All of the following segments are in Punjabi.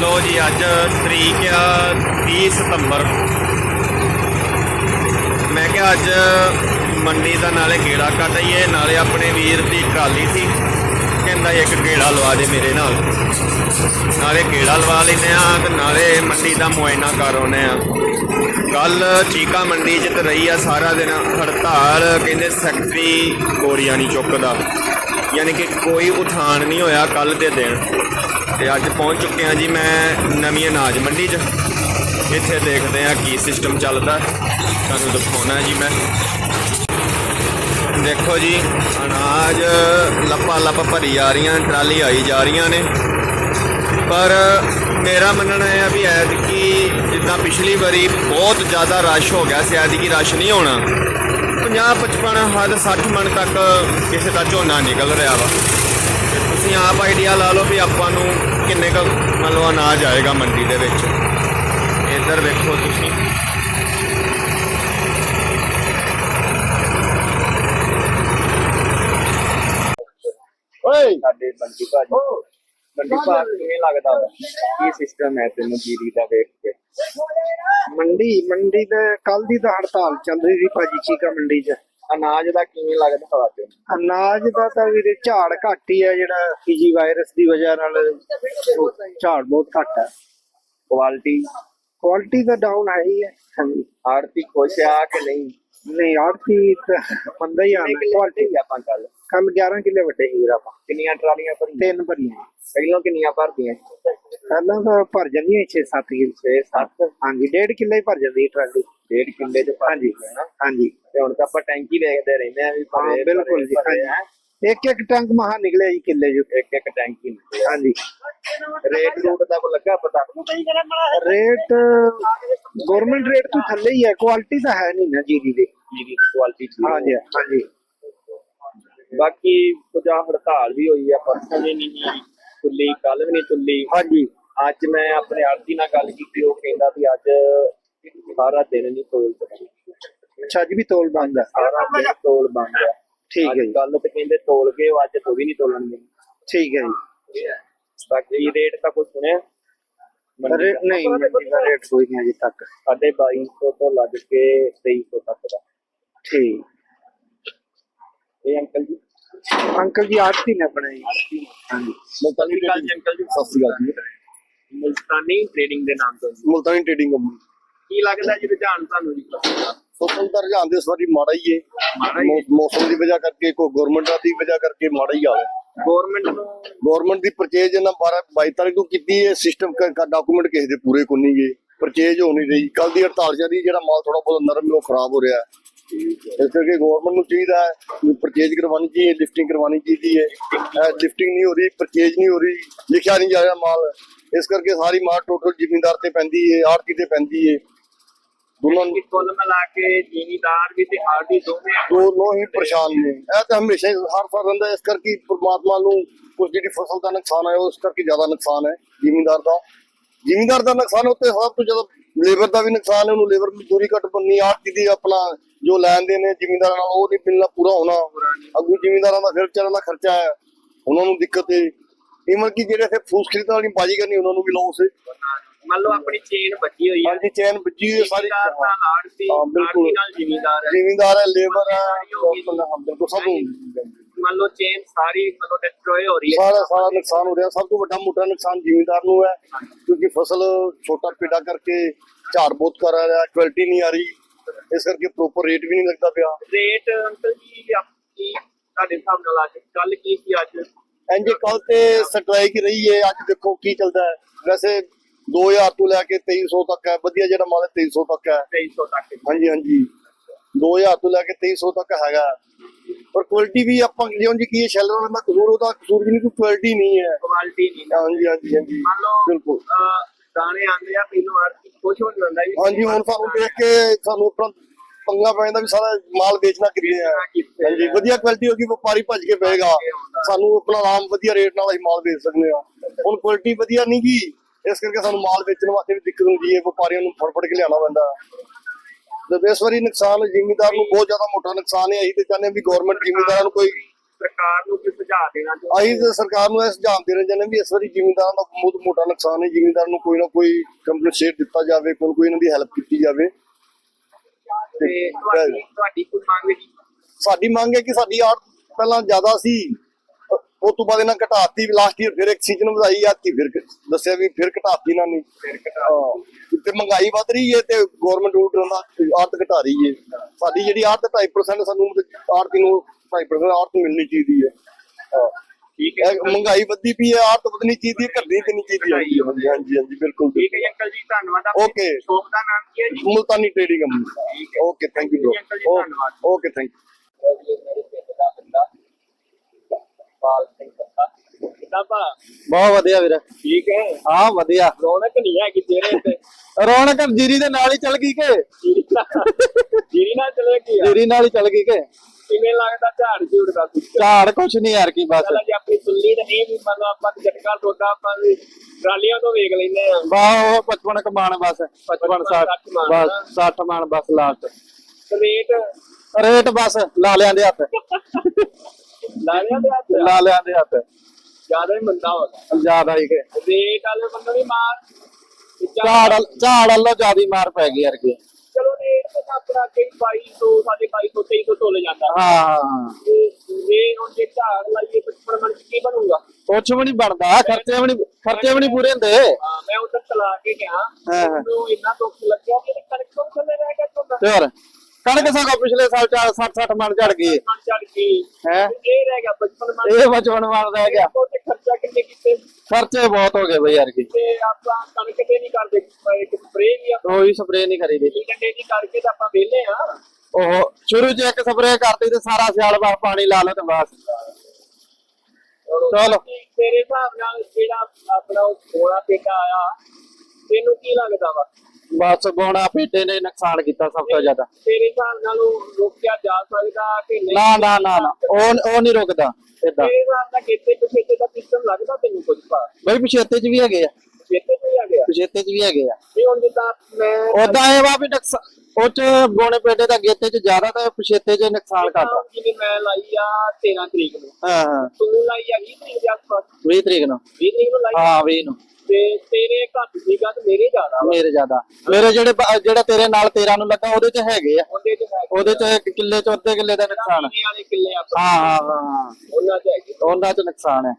ਲੋ ਜੀ, ਅੱਜ ਤਰੀਕ ਆ 30 ਸਤੰਬਰ। ਮੈਂ ਕਿਹਾ ਅੱਜ ਮੰਡੀ ਦਾ ਨਾਲੇ ਗੇੜਾ ਕੱਢ ਆਈਏ, ਨਾਲੇ ਆਪਣੇ ਵੀਰ ਦੀ ਟਰਾਲੀ ਸੀ। ਕਹਿੰਦਾ ਇੱਕ ਗੇੜਾ ਲਵਾ ਦੇ ਮੇਰੇ ਨਾਲ। ਨਾਲੇ ਗੇੜਾ ਲਵਾ ਲੈਨੇ ਆ ਤੇ ਨਾਲੇ ਮੰਡੀ ਦਾ ਮੁਆਇਨਾ ਕਰ ਆਉਨੇ ਆ। ਕੱਲ ਚੀਕਾ ਮੰਡੀ 'ਚ ਤੇ ਰਹੀ ਆ ਸਾਰਾ ਦਿਨ, ਹੜਤਾਲ, ਕਹਿੰਦੇ ਸੈਕਟਰੀ ਗੋਰੀਆਂ ਨਹੀਂ ਚੁੱਕਦਾ। ਯਾਨੀ ਕਿ ਕੋਈ ਉਠਾਣ ਨਹੀਂ ਹੋਇਆ ਕੱਲ ਦੇ ਦਿਨ। ਤੇ ਅੱਜ ਪਹੁੰਚ ਚੁੱਕੇ ਆ ਜੀ ਮੈਂ ਨਵੀਂ ਅਨਾਜ ਮੰਡੀ 'ਚ। ਇੱਥੇ ਦੇਖਦੇ ਹਾਂ ਕੀ ਸਿਸਟਮ ਚੱਲਦਾ। ਤੁਹਾਨੂੰ ਦਿਖਾਉਣਾ ਜੀ ਮੈਂ। ਦੇਖੋ ਜੀ, ਅਨਾਜ ਲੱਪਾ ਲੱਪ ਭਰੀ ਜਾ ਰਹੀਆਂ, ਟਰਾਲੀ ਆਈ ਜਾ ਰਹੀਆਂ ਨੇ। ਪਰ ਮੇਰਾ ਮੰਨਣਾ ਹੈ ਵੀ ਐਤਕੀ ਜਿੱਦਾਂ ਪਿਛਲੀ ਵਾਰੀ ਬਹੁਤ ਜ਼ਿਆਦਾ ਰਸ਼ ਹੋ ਗਿਆ ਸੀ, ਐਤਕੀ ਰਸ਼ ਨਹੀਂ ਹੋਣਾ। 50 55 ਹੱਦ 60 ਮਣ ਤੱਕ ਕਿਸੇ ਦਾ ਝੋਨਾ ਨਿਕਲ ਰਿਹਾ ਵਾ। ਤੇ ਤੁਸੀਂ ਆਪ ਆਈਡੀਆ ਲਾ ਲਓ ਵੀ ਆਪਾਂ ਨੂੰ ਕਿੰਨੇ ਕੁ ਮੰਨ ਲਓ ਅਨਾਜ ਆਏਗਾ ਮੰਡੀ ਦੇ ਵਿੱਚ। ਇੱਧਰ ਵੇਖੋ ਤੁਸੀਂ। ਓਏ! ਸਾਡੇ ਮੰਡੀ ਭਾਜੀ। ਮੰਡੀ ਭਾਅ ਕਿਵੇਂ ਲੱਗਦਾ ਵਾ? ਕੀ ਸਿਸਟਮ ਹੈ ਤੈਨੂੰ ਜੀਰੀ ਦਾ ਵੇਖ ਕੇ? ਮੰਡੀ ਮੰਡੀ ਤੇ ਕੱਲ ਦੀ ਤਾਂ ਹੜਤਾਲ ਚੱਲ ਰਹੀ ਸੀ ਭਾਜੀ ਚੀਕਾ ਮੰਡੀ 'ਚ? ਅਨਾਜ ਦਾ ਕਿਵੇਂ ਲੱਗਦਾ ਵਾ ਤੈਨੂੰ? ਅਨਾਜ ਦਾ ਤਾਂ ਵੀਰੇ ਝਾੜ ਘੱਟ ਹੀ ਹੈ ਜਿਹੜਾ ਫੀਜੀ ਵਾਇਰਸ ਦੀ ਵਜ੍ਹਾ ਨਾਲ ਉਹ ਝਾੜ ਬਹੁਤ ਘੱਟ ਹੈ। ਕੁਆਲਿਟੀ ਕੁਆਲਿਟੀ ਤਾਂ ਡਾਊਨ ਹੈ ਹੀ ਹੈ। ਹਾਂਜੀ। ਆੜਤੀ ਖੁਸ਼ ਆ ਕਿ ਨਹੀਂ? ਨਹੀਂ ਆੜਤੀ ਤਾਂ ਮੰਦਾ ਹੀ ਆਣਾ ਕੁਆਲਿਟੀ ਆਪਾਂ ਕੱਲ ਕੱਲ 11 ਕਿੱਲੇ ਵੱਡੇ ਹੀ ਵੀਰ ਆਪਾਂ। ਕਿੰਨੀਆਂ ਟਰਾਲੀਆਂ ਭਰੀਆਂ? ਤਿੰਨ ਭਰੀਆਂ। ਪਹਿਲਾਂ ਕਿੰਨੀਆਂ ਭਰਦੀਆਂ ਪਹਿਲਾਂ ਤਾਂ ਭਰ ਜਾਂਦੀਆਂ 6-7 ਕਿੱਲੇ। 6 7 ਹਾਂਜੀ ਡੇਢ ਕਿੱਲੇ ਹੀ ਭਰ ਜਾਂਦੀ ਹੈ ਟਰਾਲੀ। ਡੇਢ ਕਿੱਲੇ ਚ ਹਾਂਜੀ ਹਾਂਜੀ। ਤੇ ਹੁਣ ਤਾਂ ਆਪਾਂ ਟੈਂਕੀ ਵੇਖਦੇ ਰਹਿੰਦੇ ਆ ਵੀ ਹਾਂ ਬਿਲਕੁਲ ਜੀ ਆ। ਇੱਕ ਇੱਕ ਟੈਂਕ ਮਹਾ ਨਿਕਲਿਆ ਜੀ ਕਿੱਲੇ ਜੋ ਇੱਕ ਇੱਕ ਟੈਂਕੀ ਨਿਕਲਿਆ। ਹਾਂਜੀ। ਰੇਟ ਰੂਟ ਦਾ ਕੋ ਲੱਗਾ ਪਤਾ? ਰੇਟ ਗਵਰਨਮੈਂਟ ਰੇਟ ਤੋਂ ਥੱਲੇ ਹੀ ਹੈ। ਕੁਆਲਿਟੀ ਤਾਂ ਹੈ ਨਹੀਂ ਨਾ ਜੀਰੀ ਦੀ। ਜੀਰੀ ਦੀ ਕੁਆਲਿਟੀ ਹਾਂਜੀ ਹਾਂਜੀ। ਬਾਕੀ ਕੁਝ ਆਹ ਹੜਤਾਲ ਵੀ ਹੋਈ ਆ ਪਰਸੋਂ ਵੀ ਨਹੀਂ ਤੁੱਲੀ ਕੱਲ ਵੀ ਨਹੀਂ ਤੁੱਲੀ ਹਾਂਜੀ। ਅੱਜ ਮੈਂ ਆਪਣੇ ਆੜਤੀ ਨਾਲ ਗੱਲ ਕੀਤੀ ਉਹ ਕਹਿੰਦਾ ਵੀ ਅੱਜ ਸਾਰਾ ਦਿਨ ਨਹੀਂ ਤੋਲ ਸਕਦੀ। ਅੱਛਾ ਅੱਜ ਵੀ ਤੋਲ ਬੰਦ ਹੈ ਸਾਰਾ ਦਿਨ ਤੋਲ ਬੰਦ ਆ। ਠੀਕ ਹੈ ਜੀ। ਕੱਲ ਤੇ ਕਹਿੰਦੇ ਤੋਲ ਕੇ ਉਹ ਅੱਜ ਤੋਂ ਵੀ ਨਹੀਂ ਤੋਲਣਗੇ। ਠੀਕ ਹੈ ਜੀ। ਬਾਕੀ ਰੇਟ ਤਾਂ ਕੁਝ ਸੁਣਿਆ? ਰੇ- ਨਹੀਂ ਮੰਡੀ ਦਾ ਰੇਟ ਕੋਈ ਨਹੀਂ ਅਜੇ ਤੱਕ। ਸਾਡੇ 2200 ਤੋਂ ਲੱਗ ਕੇ 2300 ਤੱਕ ਦਾ। ਠੀਕ। ਇਹ ਅੰਕਲ ਜੀ? ਅੰਕਲ ਜੀ ਆੜਤੀ ਨੇ ਆਪਣੇ ਹਾਂਜੀ। ਮੁਲਤਾਨੀ ਟ੍ਰੇਡਿੰਗ ਅੰਕਲ ਜੀ ਸਤਿ ਸ਼੍ਰੀ ਅਕਾਲ ਜੀ। ਮੁਲਤਾਨੀ ਟ੍ਰੇਡਿੰਗ ਦੇ ਨਾਮ ਤੋਂ ਜੀ। ਮੁਲਤਾਨੀ ਟ੍ਰੇਡਿੰਗ ਕੰਪਨੀ ਕੀ ਲੱਗਦਾ ਜੀ ਰੁਝਾਨ ਤੁਹਾਨੂੰ ਜੀ? ਫਸਲ ਦਾ ਰੁਝਾਨ ਦੇ ਇਸ ਵਾਰੀ ਮਾੜਾ ਹੀ ਹੈ ਮਾੜਾ ਹੀ ਹੈ। ਮੌ- ਮੌਸਮ ਦੀ ਵਜ੍ਹਾ ਕਰਕੇ ਕੋਈ ਗਵਰਨਮੈਂਟ ਦੀ ਵਜ੍ਹਾ ਕਰਕੇ ਮਾੜਾ ਹੀ ਹੈ। ਗਵਰਨਮੈਂਟ ਨੂੰ ਗਵਰਨਮੈਂਟ ਦੀ ਪਰਚੇਜ ਇਹਨਾਂ 12 22 ਤਾਰੀਖ ਨੂੰ ਕੀਤੀ ਹੈ ਸਿਸਟਮ ਡਾਕੂਮੈਂਟ ਕਿਸੇ ਦੇ ਪੂਰੇ ਕੋ ਨਹੀਂ ਗਏ ਪਰਚੇਜ ਹੋ ਨਹੀਂ ਰਹੀ। ਕੱਲ ਦੀ ਹੜਤਾਲ ਚੱਲੀ ਜਿਹੜਾ ਮਾਲ ਥੋੜਾ ਬਹੁਤ ਨਰਮ ਹੈ ਉਹ ਖਰਾਬ ਹੋ ਰਿਹਾ। ਹੈ ਇਸ ਕਰਕੇ ਗਵਰਨਮੈਂਟ ਨੂੰ ਚਾਹੀਦਾ ਹੈ ਕਿ ਪਰਚੇਜ ਕਰਵਾਉਣੀ ਚਾਹੀਏ ਲਿਫਟਿੰਗ ਕਰਵਾਉਣੀ ਚਾਹੀਦੀ ਹੈ। ਲਿਫਟਿੰਗ ਨਹੀਂ ਹੋ ਰਹੀ ਪਰਚੇਜ ਨਹੀਂ ਹੋ ਰਹੀ ਲਿਖਿਆ ਨਹੀਂ ਜਾ ਰਿਹਾ ਮਾਲ। ਇਸ ਕਰਕੇ ਸਾਰੀ ਮਾਰ ਟੋਟਲ ਜ਼ਿਮੀਂਦਾਰ ਤੇ ਪੈਂਦੀ ਹੈ ਆੜਤੀ ਤੇ ਪੈਂਦੀ ਹੈ ਦੋਨਾਂ ਕਿ ਕੁੱਲ ਮਿਲਾ ਕੇ ਜ਼ਿਮੀਦਾਰ ਵੀ ਤੇ ਆੜਤੀ ਦੋਵੇਂ ਦੋਨੋਂ ਹੀ ਪਰੇਸ਼ਾਨ ਨੇ। ਇਹ ਤਾਂ ਹਮੇਸ਼ਾ ਹੀ ਹਰ ਸਾਲ ਰਹਿੰਦਾ ਇਸ ਕਰਕੇ ਪ੍ਰਮਾਤਮਾ ਨੂੰ ਕੁਝ ਜਿਹੜੀ ਫਸਲ ਦਾ ਨੁਕਸਾਨ ਹੈ ਉਸ ਕਰਕੇ ਜ਼ਿਆਦਾ ਨੁਕਸਾਨ ਹੈ ਜ਼ਿਮੀਂਦਾਰ ਦਾ। ਜ਼ਿਮੀਂਦਾਰ ਦਾ ਨੁਕਸਾਨ ਉੱਤੇ ਸਭ ਤੋਂ ਜ਼ਿਆਦਾ ਲੇਬਰ ਦਾ ਵੀ ਨੁਕਸਾਨ ਹੈ ਉਹਨੂੰ ਲੇਬਰ ਮਜ਼ਦੂਰੀ ਘੱਟ ਬੰਨੀ ਆੜਤੀ ਦੀ ਆਪਣਾ ਜੋ ਲੈਣ ਦੇ ਨੇ ਜ਼ਿਮੀਂਦਾਰਾਂ ਨਾਲ ਉਹ ਨਹੀਂ ਮਿਲਣਾ ਪੂਰਾ ਹੋਣਾ। ਅੱਗੂ ਜ਼ਿਮੀਂਦਾਰਾਂ ਦਾ ਫਿਰ ਚੱਲਣ ਦਾ ਖਰਚਾ ਹੈ ਉਹਨਾਂ ਨੂੰ ਦਿੱਕਤ ਹੈ। ਇਮਨ ਕਿ ਜਿਹੜੇ ਇੱਥੇ ਫੂਸ ਖਰੀਦਣ ਵਾਲੀ ਬਾਜੀ ਕਰਨੀ ਉਹਨਾਂ ਨੂੰ ਵੀ ਲਾਸ ਹੈ। ਮੰਨ ਲਓ ਆਪਣੀ ਚੇਨ ਬੱਜੀ ਹੋਈ ਹੈ। ਹਾਂਜੀ ਚੈਨ ਵੱਜੀ ਹੋਈ ਹੈ ਸਾਰੀ। ਨਾਲ ਆੜਤੀ। ਆੜਤੀ ਨਾਲ ਜ਼ਿਮੀਦਾਰ ਹੈ। ਜ਼ਿਮੀਂਦਾਰ ਹੈ ਲੇਬਰ ਹੈ ਹਾਂ, ਬਿਲਕੁਲ ਸਭ ਨੂੰ ਮੰਨ ਲਓ ਚੇਨ ਸਾਰੀ ਮਤਲਬ ਡਿਸਟਰੋਏ ਹੋ ਰਹੀ ਹੈ। ਸਾਰਾ ਸਾਰਾ ਨੁਕਸਾਨ ਹੋ ਰਿਹਾ। ਸਭ ਤੋਂ ਵੱਡਾ ਮੋਟਾ ਨੁਕਸਾਨ ਜ਼ਿਮੀਂਦਾਰ ਨੂੰ ਹੈ ਕਿਉਂਕਿ ਫਸਲ ਛੋਟਾ ਪੇਡਾ ਕਰਕੇ ਝਾੜ ਬਹੁਤ ਕਰ ਰਿਹਾ ਕੁਆਲਿਟੀ ਨਹੀਂ ਆ ਰਹੀ। ਇਸ ਕਰਕੇ ਪ੍ਰੋਪਰ ਰੇਟ ਵੀ ਨਹੀਂ ਲੱਗਦਾ ਪਿਆ। ਰੇਟ ਅੰਕਲ ਜੀ ਆਪਕੀ ਤੁਹਾਡੇ ਹਿਸਾਬ ਨਾਲ ਅੱਜ ਕੱਲ ਕੀ ਸੀ ਅੱਜ? ਇੰਜ ਕੱਲ ਤੇ ਸਟ੍ਰਾਈਕ ਰਹੀ ਹੈ। ਅੱਜ ਦੇਖੋ ਕੀ ਚੱਲਦਾ ਹੈ। ਵੈਸੇ 2000 ਤੋਂ ਲੈ ਕੇ 2300 ਤੱਕ ਹੈ। ਵਧੀਆ ਜਿਹੜਾ ਮਾਲ ਹੈ 2300 ਤੱਕ ਹੈ। 2300 ਤੱਕ। ਹਾਂਜੀ ਹਾਂਜੀ। 2000 ਤੋਂ ਲੈ ਕੇ 2300 ਤੱਕ ਹੈਗਾ। ਪਰ ਕੁਆਲਿਟੀ ਵੀ ਆਪਾਂ ਜਿਉਂ ਜੀ ਕੀ ਹੈ ਸ਼ੈਲਰ ਦਾ ਕਸੂਰ ਉਹਦਾ ਕਸੂਰ ਵੀ ਨਹੀਂ ਕੋਈ ਕੁਆਲਿਟੀ ਨਹੀਂ ਹੈ। ਕੁਆਲਿਟੀ ਨਹੀਂ। ਹਾਂਜੀ ਹਾਂਜੀ ਹਾਂਜੀ। ਮੰਨ ਲਓ ਬਿਲਕੁਲ। ਦਾਣੇ ਆਉਂਦੇ ਆ ਪਹਿਲੋਂ ਆੜਤੀ ਖੁਸ਼ ਹੋ ਜਾਂਦਾ ਹਾਂਜੀ ਹੁਣ ਸਾਨੂੰ ਦੇਖ ਕੇ ਸਾਨੂੰ ਆਪਣਾ ਪੰਗਾ ਪੈ ਜਾਂਦਾ ਵੀ ਸਾਰਾ ਮਾਲ ਵੇਚਣਾ ਕਿੱਥੇ ਆ। ਹਾਂਜੀ ਵਧੀਆ ਕੁਆਲਿਟੀ ਹੋਗੀ ਵਪਾਰੀ ਭੱਜ ਕੇ ਪਏਗਾ। ਸਾਨੂੰ ਆਪਣਾ ਆਰਾਮ ਵਧੀਆ ਰੇਟ ਨਾਲ ਅਸੀਂ ਮਾਲ ਵੇਚ ਸਕਦੇ ਆ ਹੁਣ ਕੁਆਲਿਟੀ ਵਧੀਆ ਨਹੀਂ ਗੀ ਇਸ ਕਰਕੇ ਸਾਨੂੰ ਮਾਲ ਵੇਚਣ ਵਾਸਤੇ ਵੀ ਦਿੱਕਤ ਹੁੰਦੀ ਹੈ ਵਪਾਰੀਆਂ ਨੂੰ ਫੜ ਫੜ ਕੇ ਲਿਆਉਣਾ ਪੈਂਦਾ। ਤੇ ਇਸ ਵਾਰੀ ਨੁਕਸਾਨ ਜ਼ਿਮੀਂਦਾਰ ਨੂੰ ਬਹੁਤ ਜ਼ਿਆਦਾ ਮੋਟਾ ਨੁਕਸਾਨ ਹੈ। ਅਸੀਂ ਤੇ ਚਾਹੁੰਦੇ ਵੀ ਗਵਰਨਮੈਂਟ ਜ਼ਿਮੀਂਦਾਰਾਂ ਨੂੰ ਕੋਈ ਸਰਕਾਰ ਨੂੰ ਕੋਈ ਸੁਝਾਅ ਦੇਣਾ ਅਸੀਂ ਤਾਂ ਸਰਕਾਰ ਨੂੰ ਇਹ ਸੁਝਾਅ ਦੇਣਾ ਚਾਹੁੰਦੇ ਵੀ ਇਸ ਵਾਰੀ ਜ਼ਿਮੀਂਦਾਰਾਂ ਦਾ ਬਹੁਤ ਮੋਟਾ ਨੁਕਸਾਨ ਹੈ। ਜ਼ਿਮੀਂਦਾਰ ਨੂੰ ਕੋਈ ਨਾ ਕੋਈ ਕੰਪਨਸੇਟ ਦਿੱਤਾ ਜਾਵੇ ਕੋਈ ਨਾ ਕੋਈ ਇਹਨਾਂ ਦੀ ਹੈਲਪ ਕੀਤੀ ਜਾਵੇ। ਤੇ ਤੁਹਾਡੀ ਤੁਹਾਡੀ ਕੋਈ ਮੰਗ ਹੈ ਸਾਡੀ ਮੰਗ ਹੈ ਕਿ ਸਾਡੀ ਆੜ ਪਹਿਲਾਂ ਜ਼ਿਆਦਾ ਸੀ। ਉਹ ਤੋਂ ਬਾਅਦ ਇਹਨਾਂ ਘਟਾਤੀ ਲਾਸਟ ਈਅਰ ਫਿਰ ਇੱਕ ਸੀਜ਼ਨ ਵਧਾਈ ਆ ਕਿ ਫਿਰ ਦੱਸਿਆ ਵੀ ਫਿਰ ਘਟਾਤੀ ਇਹਨਾਂ ਨੇ। ਫਿਰ ਹਾਂ। ਤੇ ਮਹਿੰਗਾਈ ਵੱਧ ਰਹੀ ਹੈ ਤੇ ਗਵਰਨਮੈਂਟ ਆਰਡਰਾਂ ਦਾ ਆੜਤ ਘਟਾ ਰਹੀ ਹੈ ਸਾਡੀ ਜਿਹੜੀ ਆੜਤ 2.5% ਸਾਨੂੰ ਆੜਤੀ ਨੂੰ 2.5% ਆੜਤ ਮਿਲਣੀ ਚਾਹੀਦੀ ਹੈ। ਠੀਕ ਹੈ। ਮਹਿੰਗਾਈ ਵੱਧਦੀ ਪਈ ਹੈ ਆੜਤ ਵਧਣੀ ਚਾਹੀਦੀ ਹੈ ਘਟਣੀ ਤੇ ਨਹੀਂ ਚਾਹੀਦੀ ਹਾਂਜੀ ਹਾਂਜੀ ਹਾਂਜੀ ਬਿਲਕੁਲ ਠੀਕ ਹੈ ਅੰਕਲ ਜੀ ਧੰਨਵਾਦ Okay. ਸ਼ੌਪ ਦਾ ਨਾਮ ਕੀ ਹੈ ਜੀ? Multani trading company okay thank you bro. Okay thank you Pal Singh ਪੱਤਾ ਕਿਦਾਂ ਬਹੁਤ ਵਧੀਆ ਵੀਰ। ਠੀਕ ਹੈ। ਹਾਂ ਵਧੀਆ। ਰੌਣਕ ਨਹੀਂ ਹੈ ਕਿ ਤੇਰੇ ਤੇ ਰੌਣਕ ਜੀਰੀ ਦੇ ਨਾਲ ਹੀ ਚੱਲ ਗਈ ਕਿ? ਜੀਰੀ ਨਾਲ ਚਲੇ ਗਈ ਜੀਰੀ ਨਾਲ ਹੀ ਚੱਲ ਗਈ ਕਿ? ਕਿਵੇਂ ਲੱਗਦਾ ਝਾੜ ਝੂੜ ਦਾ ਝਾੜ ਕੁਛ ਨਹੀਂ ਯਾਰ ਕੀ ਬਸ। ਜੇ ਆਪਣੀ ਤੁੱਲੀ ਤਾਂ ਨਹੀਂ ਵੀ ਮਤਲਬ ਆਪਾਂ ਝਟਕਾ ਟੋਟਾ ਆਪਾਂ ਵੀ ਟਰਾਲੀਆਂ ਤੋਂ ਵੇਖ ਲੈਂਦੇ ਆ। ਵਾਹ ਉਹ 55 ਕਮਾਣ ਬਸ। 55 60 60 ਬਸ 60 ਮਾਨ ਬਸ ਲਾਸਟ। ਰੇਟ? ਰੇਟ ਬਸ ਲਾ ਲਿਆਂ ਦੇ ਹੱਥ। ਲਾਣਿਆਂ ਦੇ ਹੱਥ ਦੇ ਜ਼ਿਆਦਾ ਹੀ ਮੰਦਾ ਹੋ ਗਿਆ। ਜ਼ਿਆਦਾ ਹੀ ਕਿ ਰੇਟ ਵਾਲੇ ਬੰਦੇ ਵੀ ਮਾਰ। ਤੇ ਝਾੜ- ਝਾੜ ਵੱਲ- ਝਾੜ ਵੱਲੋਂ ਜ਼ਿਆਦੀ ਮਾਰ ਪੈ ਗਈ ਯਾਰ ਕੀ। ਚਲੋ ਰੇਟ ਤੇ ਤਾਂ ਆਪਣਾ ਕਈ 2200 ਸਾਡੇ 2200 2300 ਤੋਲੇ ਜਾਂਦਾ। ਹਾਂ ਹਾਂ, ਹਾਂ। ਤੇ ਰੇਟ ਹੁਣ ਜੇ ਝਾੜ ਲਾਈਏ 55 ਮਣ ਚ ਕੀ ਬਣੂਗਾ? ਕੁਛ ਵੀ ਨਹੀਂ ਬਣਦਾ ਖਰਚੇ ਵੀ ਨਹੀਂ ਖਰਚੇ ਵੀ ਨਹੀਂ ਪੂਰੇ ਹੁੰਦੇ। ਹਾਂ ਮੈਂ ਉਧਰ ਚਲਾ ਕੇ ਗਿਆ। ਹਾਂ, ਹਾਂ। ਮੈਨੂੰ ਇੰਨਾ ਦੁੱਖ ਲੱਗਿਆ ਕਿ ਕਣਕ ਤੋਂ ਥੱਲੇ ਰਹਿ ਗਿਆ ਝੋਨਾ। ਤੇ ਹੋਰ? ਕਣਕ ਸਗੋਂ ਪਿਛਲੇ ਸਾਲ 60 60 ਮਣ ਝੜ ਗਈ। ਹੈ? ਇਹ ਰਹਿ ਗਿਆ 55 ਮਣ। ਇਹ ਬਚਪਨ ਮਣ ਰਹਿ ਗਿਆ। ਤੇ ਖਰਚਾ ਕਿੰਨੇ ਕੀਤੇ। ਖਰਚੇ ਬਹੁਤ ਹੋ ਗਏ ਬਈ ਯਾਰ ਕੀ। ਤੇ ਆਪਾਂ ਕਣਕ ਤੇ ਨਹੀਂ ਕਰਦੇ ਇੱਕ ਸਪਰੇ ਵੀ ਆ ਕੋਈ ਸਪਰੇ ਨਹੀਂ ਕਰੀਦੀ। ਡੰਡੇ ਕਰਕੇ ਤਾਂ ਆਪਾਂ ਵਿਹਲੇ ਆ। ਉਹ ਸ਼ੁਰੂ ਚ ਇੱਕ ਸਪਰੇ ਕਰਤੀ ਤੇ ਸਾਰਾ ਸਿਆਲ ਬਸ ਪਾਣੀ ਲਾ ਲਓ ਤੇ ਬਸ। ਚਲੋ। ਤੇਰੇ ਹਿਸਾਬ ਨਾਲ ਜਿਹੜਾ ਆਪਣਾ ਉਹ ਸੋਨਾ ਪੇਟਾ ਆਇਆ ਤੈਨੂੰ ਕੀ ਲੱਗਦਾ ਵਾ? ਬਸ ਬੋਣਾ ਪੇਟੇ ਨੇ ਨੁਕਸਾਨ ਕੀਤਾ ਸਭ ਤੋਂ ਜ਼ਿਆਦਾ। ਤੇਰੇ ਹਿਸਾਬ ਨਾਲ ਉਹ ਰੋਕਿਆ ਜਾ ਸਕਦਾ ਕਿ ਨਹੀਂ? ਨਾ ਨਾ ਨਾ ਨਾ। ਉਹ ਉਹ ਨਹੀਂ ਰੁਕਦਾ ਏਦਾਂ। ਤੇਰੇ ਹਿਸਾਬ ਨਾਲ ਕਿਤੇ ਪਿਛੇਤੇ ਦਾ ਸਿਸਟਮ ਲੱਗਦਾ ਤੈਨੂੰ ਕੁਝ ਪਾ? ਬਈ ਪਿਛੇਤੇ ਚ ਵੀ ਹੈਗੇ ਆ। ਪਿਛੇਤੇ ਕੋਈ ਆ? ਗਿਆ ਪਿਛੇਤੇ ਚ ਵੀ ਹੈਗੇ ਆ। ਨਹੀਂ ਹੁਣ ਜਿੱਦਾਂ ਮੈਂ ਉਦਾਂ ਇਹ ਵਾ ਉਹ ਚ ਬੋਣੇ ਪੇਟੇ ਦਾ ਗੇਤੇ ਚ ਜ਼ਿਆਦਾ ਤੇ ਪਿਛੇਤੇ ਚ ਨੁਕਸਾਨ ਕਰਦਾ। ਜਿਵੇਂ ਮੈਂ ਲਾਈ ਆ 13 ਤਰੀਕ ਨੂੰ। ਹਾਂ ਹਾਂ। ਤੂੰ ਲਾਈ ਆ 20 ਤਰੀਕ ਦੇ ਆਸ-ਪਾਸ। 20 ਤਰੀਕ ਨੂੰ। 20 ਤਰੀਕ ਨੂੰ ਲਾਈ ਹਾਂ 20 ਨੂੰ। ਤੇ ਤੇਰੇ ਘੱਟ ਸੀਗਾ ਤੇ ਮੇਰੇ ਜ਼ਿਆਦਾ। ਮੇਰੇ ਜ਼ਿਆਦਾ। ਮੇਰੇ ਜਿਹੜੇ ਜਿਹੜਾ ਤੇਰੇ ਨਾਲ 13 ਨੂੰ ਲੱਗਾ ਉਹਦੇ ਚ ਹੈਗੇ ਆ। ਉਹਦੇ ਚ ਹੈ ਉਹਦੇ ਚ ਕਿੱਲੇ ਚ ਅੱਧੇ ਕਿੱਲੇ ਦਾ ਨੁਕਸਾਨ। ਹਾਂ ਹਾਂ ਹਾਂ ਹਾਂ। ਉਹਨਾਂ ਚ ਹੈਗੇ। ਉਹਨਾਂ ਚ ਨੁਕਸਾਨ ਹੈ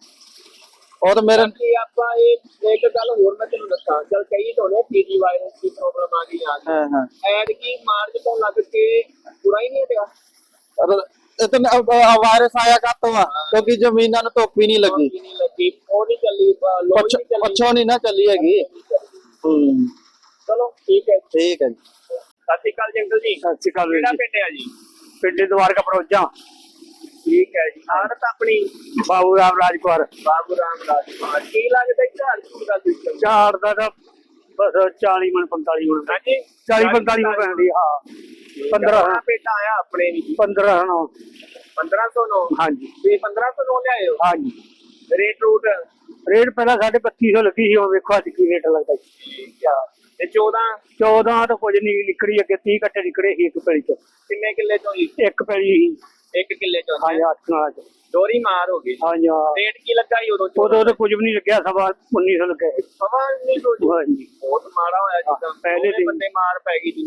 ਉਹ ਤਾਂ ਮੇਰੇ ਕਿ ਆਪਾਂ ਇਹ ਇੱਕ ਗੱਲ ਹੋਰ ਮੈਂ ਤੈਨੂੰ ਦੱਸਾਂ। ਚਲ ਕਈ ਤੋਂ ਨੇ ਪੀਜੀ ਵਾਇਰਸ ਦੀ ਪ੍ਰੋਬਲਮ ਆ ਗਈ ਆ ਹਾਂ ਹਾਂ। ਐਡ ਕੀ ਮਾਰਚ ਤੋਂ ਲੱਗ ਕੇ ਪੂਰਾ ਹੀ ਨਹੀਂ ਹਟਿਆ। ਇਤਨ ਵਾਇਰਸ ਆਇਆ ਕਾਤੋਂ ਆ? ਕਿਉਂਕਿ ਜ਼ਮੀਨਾਂ ਨੂੰ ਧੁੱਪ ਹੀ ਨਹੀਂ ਲੱਗੀ। ਨਹੀਂ ਲੱਗੀ। ਉਹ ਨਹੀਂ ਚੱਲੀ ਲੋਈ ਪੱਛ- ਨਹੀਂ ਚੱਲੀ। ਪੱਛੋਂ ਨਹੀਂ ਨਾ ਚੱਲੀ ਹੈਗੀ। ਹੂੰ ਚਲੋ ਠੀਕ ਹੈ ਠੀਕ ਹੈ ਜੀ। ਸਤਿ ਸ਼੍ਰੀ ਅਕਾਲ ਜੀ ਅੰਕਲ ਜੀ। ਸਤਿ ਸ਼੍ਰੀ ਅਕਾਲ ਕਿਹੜਾ ਪਿੰਡ ਹੈ ਜੀ? ਪਿੰਡ ਦਵਾਰਕਾ ਪਰੋਜਾ ਠੀਕ ਹੈ ਜੀ। ਆੜਤ ਆਪਣੀ ਬਾਬੂ ਰਾਮ ਰਾਜਕੁਮਾਰ ਬਾਬੂ ਰਾਮ ਰਾਜ ਕੁਮਾਰ ਕੀ ਲੱਗਦਾ ਝਾੜ ਝੂੜ ਦਾ ਸਿਸਟਮ ਝਾੜ ਦਾ ਤਾਂ ਬਸ 40 ਮਣ 45 ਮਣ। ਹਾਂਜੀ। 40 45 ਮਣ ਪੈਂਦੀ ਹਾਂ। 15 15 ਪੇਟਾ ਆਇਆ ਆਪਣੇ ਵੀ। 15 ਨੂੰ। 1500 ਨੋ? ਹਾਂਜੀ। ਤੇ 1500 ਨੋ ਲਿਆਇਓ ਹਾਂਜੀ। Rate route? ਰੇਟ ਪਹਿਲਾਂ 2500 ਲੱਗੀ ਸੀ ਹੁਣ ਵੇਖੋ ਅੱਜ ਕੀ ਰੇਟ ਲੱਗਦਾ ਠੀਕ ਆ। ਤੇ 14 14 ਤਾਂ ਕੁਝ ਨਹੀਂ ਨਿਕਲੀ ਅੱਗੇ 30 ਕੱਟੇ ਨਿਕਲੇ ਸੀ ਇੱਕ ਪੈਲੀ ਤੋਂ ਕਿੰਨੇ ਕਿੱਲੇ ਤੋਂ ਜੀ? ਇੱਕ ਪੈਲੀ ਸੀ। ਇੱਕ ਕਿੱਲੇ ਤੋਂ ਹਾਂਜੀ ਅੱਠ ਨਾਲ। ਚ ਦੋਰੀ ਮਾਰ ਹੋ ਗਈ। ਹਾਂਜੀ ਹਾਂ। ਰੇਟ ਕੀ ਲੱਗਾ ਜੀ ਉਦੋਂ? ਉਦੋਂ ਤਾਂ ਕੁਝ ਵੀ ਨਹੀਂ ਲੱਗਿਆ ਸਵਾ 1900 ਲੱਗਿਆ ਸੀ। ਸਵਾ ਨਹੀਂ ਜੀ। ਹਾਂਜੀ। ਬਹੁਤ ਮਾੜਾ ਹੋਇਆ ਜਿੱਦਾਂ। ਪਹਿਲੇ ਦਿਨ। ਬੰਦੇ ਮਾਰ ਪੈ ਗਈ ਜੀ।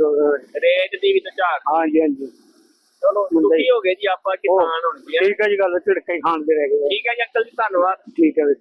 ਰੇਟ ਦੀ ਵੀ ਤਾਂ ਝਾੜ ਹਾਂਜੀ ਹਾਂਜੀ। ਚਲੋ ਮੁੰਡੇ- ਦੁਖੀ ਹੋ ਗਏ ਜੀ ਆਪਾਂ ਕਿਸਾਨ ਹੁਣ ਜੀ ਠੀਕ ਹੈ ਜੀ ਗੱਲ ਝਿੜਕੇ ਹੀ ਖਾਣ ਦੇ ਰਹਿ ਗਏ। ਠੀਕ ਹੈ ਜੀ ਅੰਕਲ ਜੀ ਧੰਨਵਾਦ। ਠੀਕ ਹੈ ਵੀਰ